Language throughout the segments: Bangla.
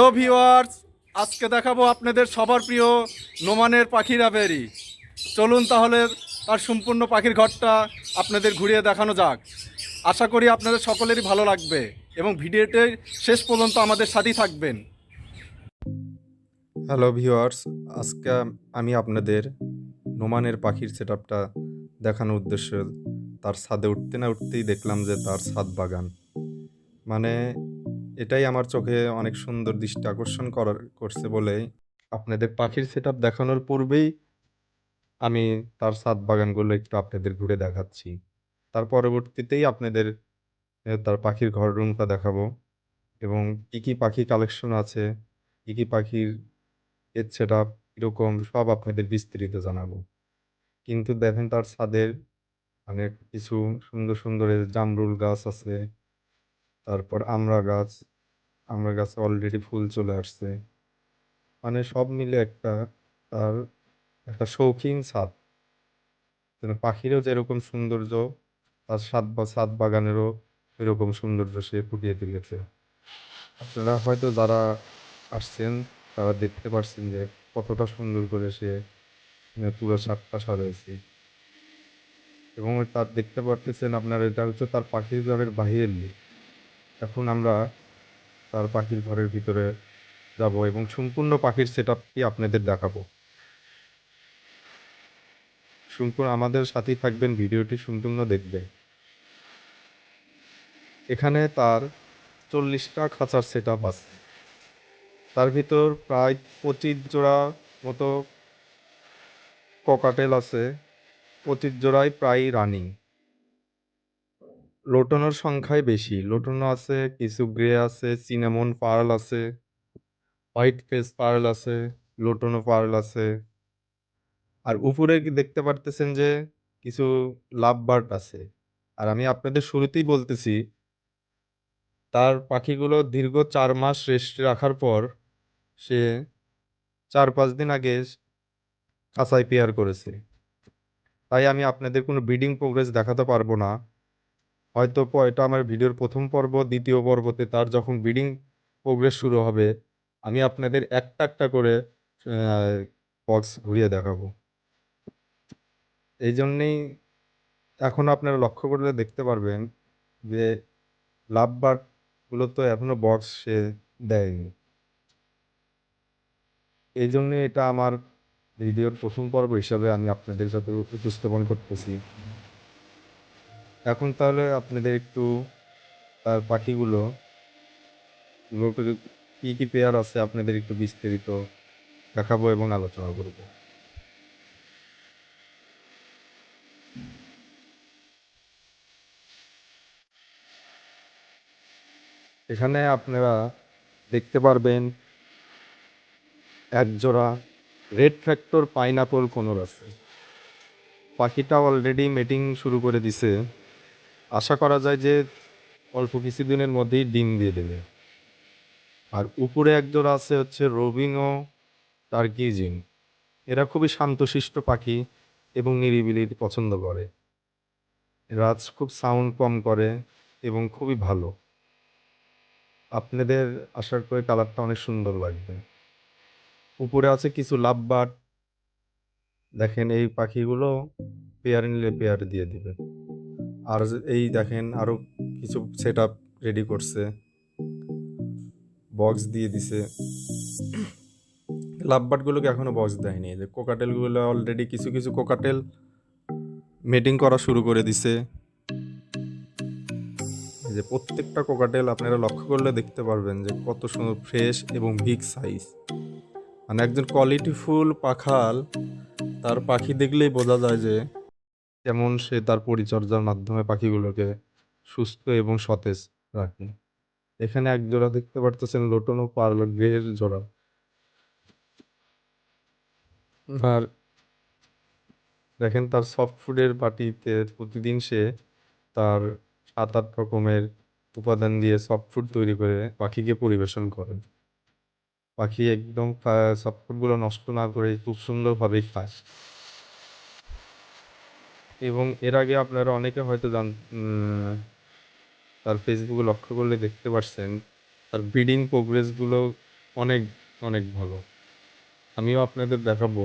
হ্যালো ভিওয়ার্স আজকে দেখাবো আপনাদের সবার প্রিয় নোমানের পাখির আবেরি চলুন তাহলে তার সম্পূর্ণ পাখির ঘরটা আপনাদের ঘুরিয়ে দেখানো যাক। আশা করি আপনাদের সকলেরই ভালো লাগবে এবং ভিডিওটি শেষ পর্যন্ত আমাদের সাথেই থাকবেন। হ্যালো ভিওয়ার্স আজকে আমি আপনাদের নোমানের পাখির সেট আপটা দেখানোর উদ্দেশ্য তার ছাদে উঠতে না উঠতেই দেখলাম যে তার ছাদ বাগান। মানে এটাই আমার চোখে অনেক সুন্দর দৃষ্টি আকর্ষণ করার, করছে বলে আপনাদের পাখির সেট দেখানোর পূর্বেই আমি তার ছাদ বাগানগুলো একটু আপনাদের ঘুরে দেখাচ্ছি। তার পরবর্তীতেই আপনাদের তার পাখির ঘর রুমটা দেখাবো। এবং কী কী পাখি কালেকশন আছে, কী কী পাখির এর সেট আপ কীরকম সব আপনাদের বিস্তারিত জানাব। কিন্তু দেখেন তার ছাদের অনেক কিছু সুন্দর সুন্দর জামরুল গাছ আছে, তারপর আমড়া গাছ আমড়া গাছে অলরেডি ফুল চলে আসছে। মানে সব মিলে একটা তার একটা শৌখিন ছাদ যেন পাখিরও যেরকম সৌন্দর্য তার ছাদ বা ছাদ বাগানেরও এরকম সৌন্দর্য সে ফুটিয়ে তুলেছে। আপনারা হয়তো যারা আসছেন তারা দেখতে পারছেন যে কতটা সুন্দর করে সে আহ, পুরো ছাদটা সাজাইছে। এবং তার দেখতে পারতেছেন আপনারা এটা হচ্ছে তার পাখির ঘরের বাহিরের দিক এখন আমরা তার পাখির ঘরের ভিতরে যাব এবং সম্পূর্ণ পাখির সেট আপটি আপনাদের দেখাবো। সম্পূর্ণ আমাদের সাথেই থাকবেন, ভিডিওটি সম্পূর্ণ দেখবে। এখানে তার চল্লিশটা খাঁচার সেট আপ আছে। তার ভিতর প্রায় পঁচিশ জোড়া মতো ককাটেল আছে। পঁচিশ জোড়ায় প্রায় রানিং লোটনের সংখ্যাই বেশি। লোটনও আছে, কিছু গ্রে আছে, সিনামন পার্ল আছে, হোয়াইট ফেস পার্ল আছে, লোটনো পার্ল আছে। আর উপরে দেখতে পারতেছেন যে, কিছু লাভ বার্ড আছে। আর আমি আপনাদের শুরুতেই বলতেছি, তার পাখিগুলো দীর্ঘ চার মাস রেস্ট রাখার পর সে চার পাঁচ দিন আগে কাঁচাই পেয়ার করেছে। তাই আমি আপনাদের কোনো ব্রিডিং প্রোগ্রেস দেখাতে পারব না। হয়তো এটা আমার ভিডিওর প্রথম পর্ব, দ্বিতীয় পর্বতে তার যখন ব্রিডিং প্রোগ্রেস শুরু হবে, আমি আপনাদের একটা একটা করে বক্স ঘুরিয়ে দেখাবো। এই জন্যেই এখন আপনারা লক্ষ্য করলে দেখতে পারবেন যে লাভ বার্ডগুলো তো এখনও বক্স সে দেয়নি। এই জন্যে এটা আমার ভিডিওর প্রথম পর্ব হিসাবে আমি আপনাদের সাথে উপস্থাপন করতেছি। এখন তাহলে আপনাদের একটু তার পাখিগুলো কী কী পেয়ার আছে আপনাদের একটু বিস্তারিত দেখাবো এবং আলোচনা করব। এখানে আপনারা দেখতে পারবেন এক জোড়া রেড ফ্যাক্টর পাইনাপল কোনোর আছে। পাখিটা অলরেডি মিটিং শুরু করে দিছে। আশা করা যায় যে অল্প কিছুদিনের মধ্যেই ডিম দিয়ে দেবে। আর উপরে এক জোড়া আছে হচ্ছে রবিনো টার্কিজিং এরা খুবই শান্তশিষ্ট পাখি এবং নিরিবিলি পছন্দ করে। রাজ খুব সাউন্ড কম করে এবং খুবই ভালো। আপনাদের আশা করি কালারটা অনেক সুন্দর লাগবে। উপরে আছে কিছু লাভ বার্ড দেখেন এই পাখিগুলো পেয়ার নিলে পেয়ার দিয়ে দিবে। আর এই দেখেন আরও কিছু সেট রেডি করছে। বক্স দিয়ে দিছে। লাভ বার্ডগুলোকে এখনও বক্স দেয়নি। যে কোকাটেলগুলো অলরেডি কিছু কিছু কোকাটেল মেটিং করা শুরু করে দিছে। যে প্রত্যেকটা কোকাটেল আপনারা লক্ষ্য করলে দেখতে পারবেন যে কত সুন্দর ফ্রেশ এবং বিগ সাইজ মানে একজন কোয়ালিটিফুল পাখাল, তার পাখি দেখলেই বোঝা যায় যে যেমন সে তার পরিচর্যার মাধ্যমে পাখিগুলোকে সুস্থ এবং সতেজ রাখে। এখানে এক জোড়া দেখতে পারতেছেন লোটনো পার্ল গ্রের জোড়া। আর দেখেন তার সফট ফুডের বাটিতে প্রতিদিন সে তার সাত আট রকমের উপাদান দিয়ে সফট ফুড তৈরি করে পাখিকে পরিবেশন করে। পাখি একদম সফট ফুডগুলো নষ্ট না করে খুব সুন্দরভাবে খায়। এবং এর আগে আপনারা অনেকে হয়তো জান তার ফেসবুকে লক্ষ্য করলে দেখতে পারছেন, তার ব্রিডিং প্রোগ্রেসগুলো অনেক অনেক ভালো। আমিও আপনাদের দেখাবো।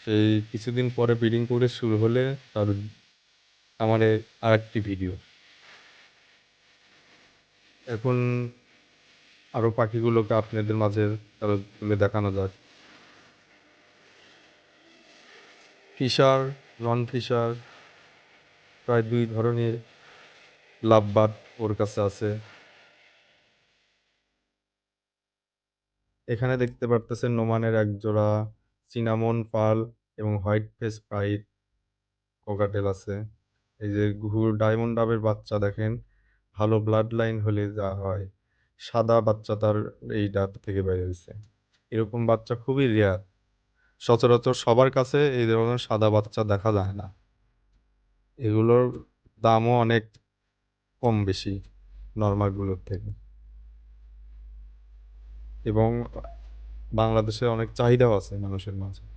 সেই কিছুদিন পরে ব্রিডিং প্রোগ্রেস শুরু হলে তার আমার আর একটি ভিডিও এখন আরও পাখিগুলোকে আপনাদের মাঝে তুলে দেখানো যায় ফিশার নন ফিশার প্রায় দুই ধরনের লাভবাদ ওর কাছে আছে। এখানে দেখতে পারতেছেন নোমানের এক জোড়া সিনামন পাল এবং হোয়াইট ফেস পাইট কোকাটেল আছে। এই যে ঘুর ডায়মন্ড ডাবের বাচ্চা দেখেন, ভালো ব্লাড লাইন হলে যা হয়, সাদা বাচ্চা তার এই ডাব থেকে বের এরকম বাচ্চা খুবই রেয়ার সচরাচর সবার কাছে এই ধরনের সাদা বাচ্চা দেখা যায় না। এগুলোর দামও অনেক কম বেশি নর্মালগুলোর থেকে। এবং বাংলাদেশে অনেক চাহিদাও আছে মানুষের মাঝে।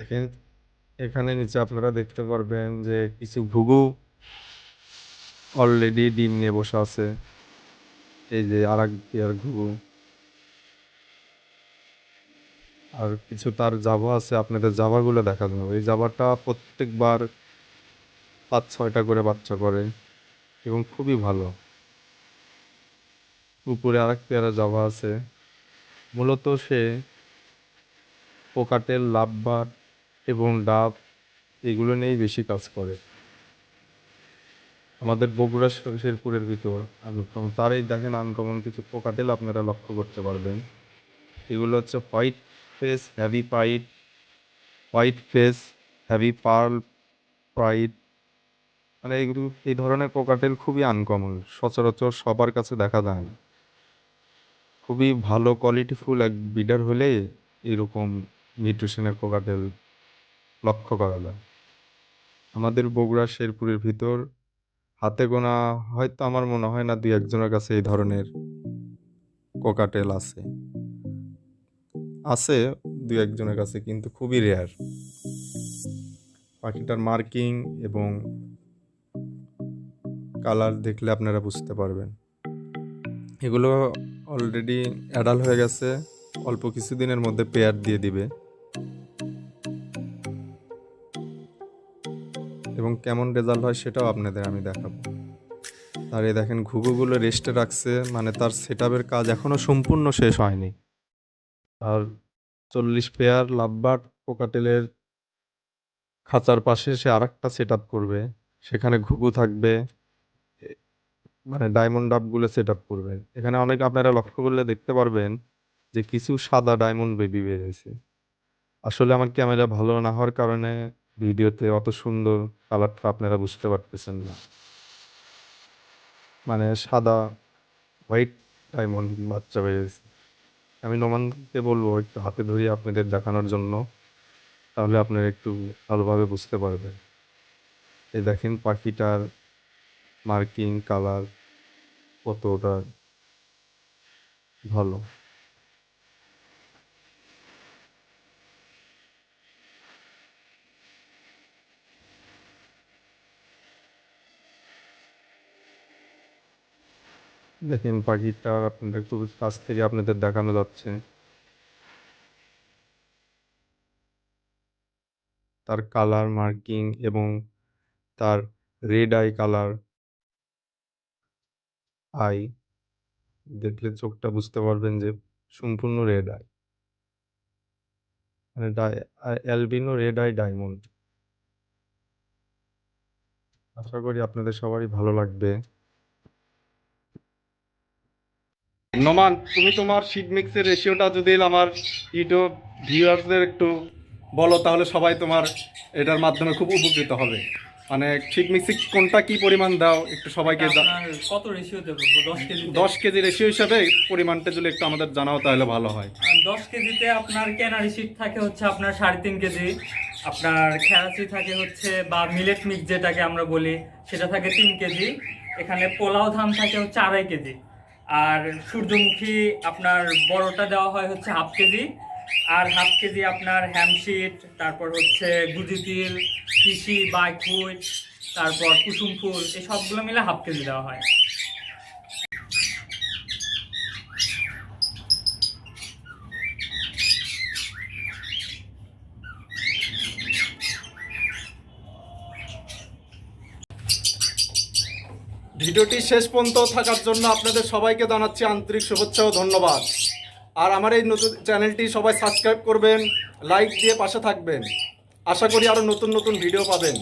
দেখেন, এখানে নিচে আপনারা দেখতে পারবেন যে কিছু ঘুঘু অলরেডি ডিম নিয়ে বসে আছে। এই যে আর এক ঘুঘু। আর কিছু তার জাভা আছে, আপনাদের জাভাগুলো দেখা যাবে এই জাভাটা প্রত্যেকবার পাঁচ, ছয়টা করে বাচ্চা করে এবং খুবই ভালো। উপরে আরেক পেয়ারা জাভা আছে। মূলত সে পোকাটেল লাভবার এবং ডাব, এগুলো নিয়েই বেশি কাজ করে। আমাদের বগুড়া শেরপুরের ভিতর। আনকমন তার এই দেখেন আনকমন কিছু পোকাটেল আপনারা লক্ষ্য করতে পারবেন। এগুলো হচ্ছে white face heavy pied white face heavy pearl pied মানে এগুলো এই ধরনের কোকাটেল খুবই আনকমন, সচরাচর সবার কাছে দেখা যায় না। খুবই ভালো কোয়ালিটিফুল এক বিডার হলে এরকম নিউট্রিশনের কোকাটেল লক্ষ্য করা যায়। আমাদের বগুড়া, শেরপুরের ভিতর হাতে গোনা হয়তো আমার মনে হয় না দুই একজনের কাছে এই ধরনের কোকাটেল আছে। আছে দুই একজনের কাছে কিন্তু খুবই রেয়ার পাখিটার মার্কিং এবং কালার দেখলে আপনারা বুঝতে পারবেন। এগুলো অলরেডি অ্যাডাল্ট হয়ে গেছে, অল্প কিছুদিনের মধ্যে পেয়ার দিয়ে দিবে। এবং কেমন রেজাল্ট হয় সেটাও আপনাদের আমি দেখাবো। আর এই দেখেন, ঘুঘুগুলো রেস্টে রাখছে মানে তার সেট কাজ এখনও সম্পূর্ণ শেষ হয়নি। আর চল্লিশ পেয়ার লাভবার্ড পোকাটেলের খাঁচার পাশে সে আর একটা সেট করবে। সেখানে ঘুঘু থাকবে মানে ডায়মন্ড ডাবগুলো সেট আপ করবে। এখানে অনেক আপনারা লক্ষ্য করলে দেখতে পারবেন যে কিছু সাদা ডায়মন্ড বেবি বেরিয়েছে। আসলে আমার ক্যামেরা ভালো না হওয়ার কারণে ভিডিওতে অত সুন্দর কালারটা আপনারা বুঝতে পারতেছেন না। মানে সাদা, হোয়াইট ডায়মন্ড বাচ্চা বেরিয়েছে। আমি নোমানকে বলব একটু হাতে ধরিয়ে আপনাদের দেখানোর জন্য, তাহলে আপনারা একটু ভালোভাবে বুঝতে পারবেন। এই দেখেন পাখিটার মার্কিং কালার কতটা ভালো। দেখেন পাখিটা আপনাদের একটু কাছ থেকে আপনাদের দেখানো যাচ্ছে। তার কালার মার্কিং এবং তার রেড আই কালার আই দেখলে চোখটা বুঝতে পারবেন যে সম্পূর্ণ রেড আই। মানে অ্যালবিনো রেড আই ডায়মন্ড। আশা করি আপনাদের সবারই ভালো লাগবে। নোমান তুমি তোমার শিট মিক্সের রেশিওটা যদি আমার ইউটিউব ভিউয়ার্সদের একটু বলো তাহলে সবাই তোমার এটার মাধ্যমে খুব উপকৃত হবে। মানে শিট মিক্সে কোনটা কি পরিমাণ দাও একটু সবাইকে কত রেশিও দেবো? দশ কেজি দশ কেজি রেশিও হিসাবে পরিমাণটা যদি একটু আমাদের জানাও তাহলে ভালো হয়। দশ কেজিতে আপনার কেনারি শিট থাকে হচ্ছে আপনার সাড়ে তিন কেজি। আপনার খেরাচি থাকে হচ্ছে বা মিলেট মিক্স যেটাকে আমরা বলি সেটা থাকে তিন কেজি। এখানে পোলাও ধান থাকে হচ্ছে আড়াই কেজি। আর সূর্যমুখী আপনার বড়টা দেওয়া হয় হচ্ছে হাফ কেজি। আর হাফ কেজি আপনার হ্যামশিট তারপর হচ্ছে গুজি তিল, তিসি বাইফুল তারপর কুসুম ফুল এই সবগুলো মিলে হাফ কেজি দেওয়া হয়। ভিডিওটি শেষ পর্যন্ত থাকার জন্য আপনাদের সবাইকে জানাচ্ছি আন্তরিক শুভেচ্ছা ও ধন্যবাদ। আর আমার এই নতুন চ্যানেলটি সবাই সাবস্ক্রাইব করবেন, লাইক দিয়ে পাশে থাকবেন। আশা করি আরও নতুন নতুন ভিডিও পাবেন।